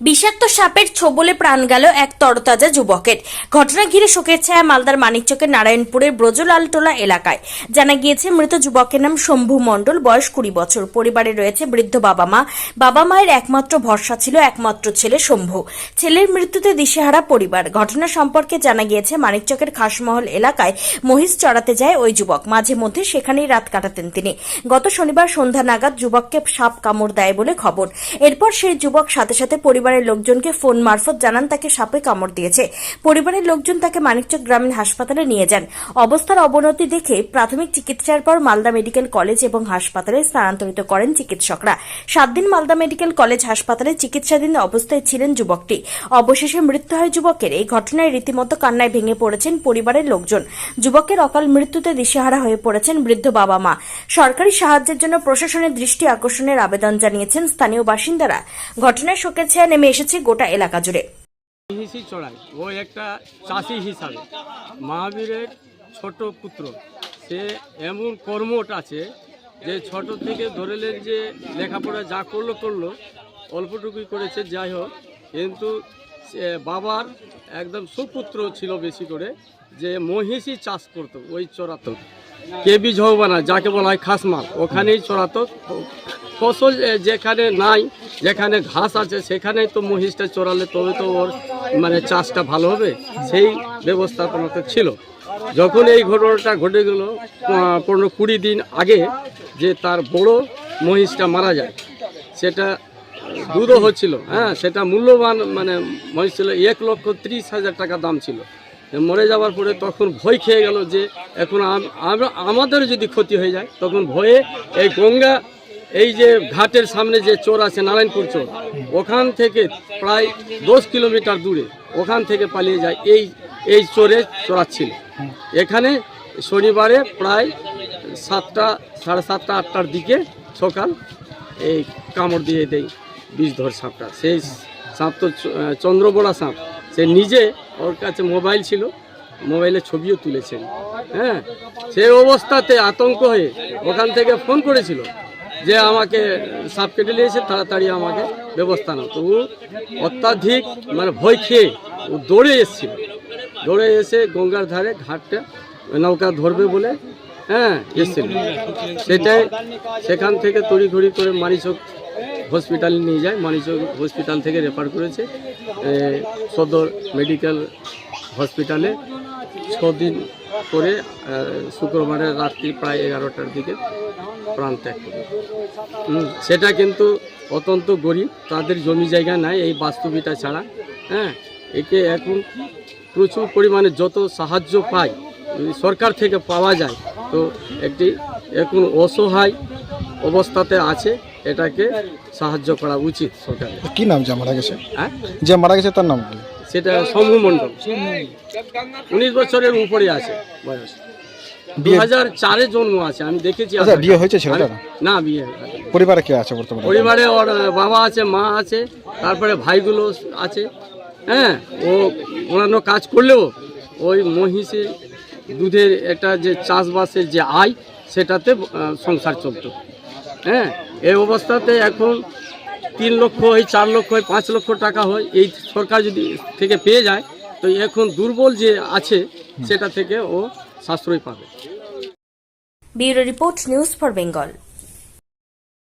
বিষাক্ত সাপের ছোবলে প্রাণ গেল এক তরতাজা যুবকের। ঘটনা ঘিরে শোকের ছায়া মালদার মানিকচকের নারায়ণপুরের ব্রজলালটোলা এলাকায়। জানা গিয়েছে, মৃত যুবকের নাম শম্ভু মণ্ডল, বয়স কুড়ি বছর। পরিবারে রয়েছে বৃদ্ধ বাবা মা। বাবা মায়ের একমাত্র ভরসা ছিল একমাত্র ছেলে শম্ভু। ছেলের মৃত্যুতে দিশেহারা পরিবার। ঘটনা সম্পর্কে জানা গিয়েছে, মানিকচকের খাসমহল এলাকায় মহিষ চড়াতে যায় ওই যুবক। মাঝে মধ্যে সেখানেই রাত কাটাতেন তিনি। গত শনিবার সন্ধ্যা নাগাদ যুবককে সাপ কামড় দেয় বলে খবর। এরপর সেই যুবক সাথে সাথে পরিবারের লোকজনকে ফোন মারফত জানান, তাকে সাপে কামড় দিয়েছে। পরিবারের লোকজন তাকে মানিকচক গ্রামীণ হাসপাতালে নিয়ে যান। অবস্থার অবনতি দেখে প্রাথমিক চিকিৎসার পর মালদা মেডিকেল কলেজ এবং হাসপাতালে স্থানান্তরিত করেন চিকিৎসকরা। সাত দিন মালদা মেডিকেল কলেজ হাসপাতালে চিকিৎসাধীন অবস্থায় ছিলেন যুবকটি। অবশেষে মৃত্যু হয় যুবকের। এই ঘটনায় রীতিমতো কান্নায় ভেঙে পড়েছেন পরিবারের লোকজন। যুবকের অকাল মৃত্যুতে দিশেহারা হয়ে পড়েছেন বৃদ্ধ বাবা মা। সরকারি সাহায্যের জন্য প্রশাসনের দৃষ্টি আকর্ষণের আবেদন জানিয়েছেন স্থানীয় বাসিন্দারা। ঘটনায় শোকের ছায়া নেমে এসেছে গোটা এলাকা জুড়ে। হিসি ও একটা চাষি হিসাবে। মহাবীরের ছোট পুত্র, সে এমন কর্মট আছে যে ছোট থেকে ধরেলেন যে লেখাপড়া যা করল করল, অল্পটুকুই করেছে, যাই হোক। কিন্তু বাবার একদম সুপুত্র ছিল বেশি করে, যে মহিষী চাষ করতো, ওই চড়াতো। কেবি ঝৌবানা যাকে বলা হয় খাসমাল, ওখানেই চড়াতো। ফসল যেখানে নাই, যেখানে ঘাস আছে, সেখানেই তো মহিষটা চড়ালে তবে তো ওর মানে চাষটা ভালো হবে, সেই ব্যবস্থাপনা তো ছিল। যখন এই ঘটনাটা ঘটে গেল পনেরো কুড়ি দিন আগে যে তার বড় মহিষটা মারা যায়, সেটা দুধও হচ্ছিল হ্যাঁ সেটা মূল্যবান মানে মহিষ ছিল, এক লক্ষ ত্রিশ হাজার টাকা দাম ছিল। মরে যাওয়ার পরে তখন ভয় খেয়ে গেল যে, এখন আম- আমরা, আমাদের যদি ক্ষতি হয়ে যায়, তখন ভয়ে এই গঙ্গা এই যে ঘাটের সামনে যে চোর আছে, নারায়ণপুর চোর, ওখান থেকে প্রায় দশ কিলোমিটার দূরে ওখান থেকে পালিয়ে যায় এই এই চোরে চোরাচ্ছিল এখানে শনিবারে প্রায় সাতটা, সাড়ে সাতটা, আটটার দিকে সকাল এই কামড় দিয়ে দেয় বিষধর সাপটা। সেই সাপ তো চন্দ্রবড়া সাপ। সে নিজে ওর কাছে মোবাইল ছিল, মোবাইলে ছবিও তুলেছেন। হ্যাঁ সেই অবস্থাতে আতঙ্ক হয়ে ওখান থেকে ফোন করেছিল যে আমাকে সাপ কেটে নিয়েছে, তাড়াতাড়ি আমাকে ব্যবস্থা নাও। তো অত্যাধিক মানে ভয় খেয়ে ও দৌড়ে এসেছিল। দৌড়ে এসে গঙ্গার ধারে ঘাটটা নৌকা ধরবে বলে হ্যাঁ এসেছিল। সেটাই সেখান থেকে তড়িঘড়ি করে মানিচক হসপিটালে নিয়ে যায়। মানিচক হসপিটাল থেকে রেফার করেছে। সদর মেডিকেল হসপিটালে ছদিন করে শুক্রবারের রাত্রি প্রায় এগারোটার দিকে প্রাণ ত্যাগ করে সেটা কিন্তু অত্যন্ত গরিব তাদের জমি জায়গা নাই এই বাস্তুবিটা ছাড়া হ্যাঁ? একে এখন প্রচুর পরিমাণে যত সাহায্য পায় সরকার থেকে পাওয়া যায় তো একটি এখন অসহায় অবস্থাতে আছে এটাকে সাহায্য করা উচিত সরকারের। কি নাম যে মারা গেছে? হ্যাঁ? যে মারা গেছে তার নাম কি? সেটা শম্ভু মণ্ডল। উনিশ বছরের উপরে আছে বয়স। দু হাজার চারে জন্ম আছে আমি দেখেছি আচ্ছা বিয়ে হয়েছে না বিয়ে পরিবারে কে আছে বর্তমানে? পরিবারে ওর বাবা আছে মা আছে তারপরে ভাইগুলো আছে। হ্যাঁ ও অন্যান্য কাজ করলেও ওই মহিষের দুধের একটা যে চাষবাসের যে আয় সেটাতে সংসার চলতো। হ্যাঁ এই অবস্থাতে এখন তিন লক্ষ হয় চার লক্ষ হয় পাঁচ লক্ষ টাকা হয়। এই সরকার যদি থেকে পেয়ে যায় তো এখন দুর্বল যে আছে সেটা থেকে ও সাশ্রয় পাবে। Bureau report news for Bengal.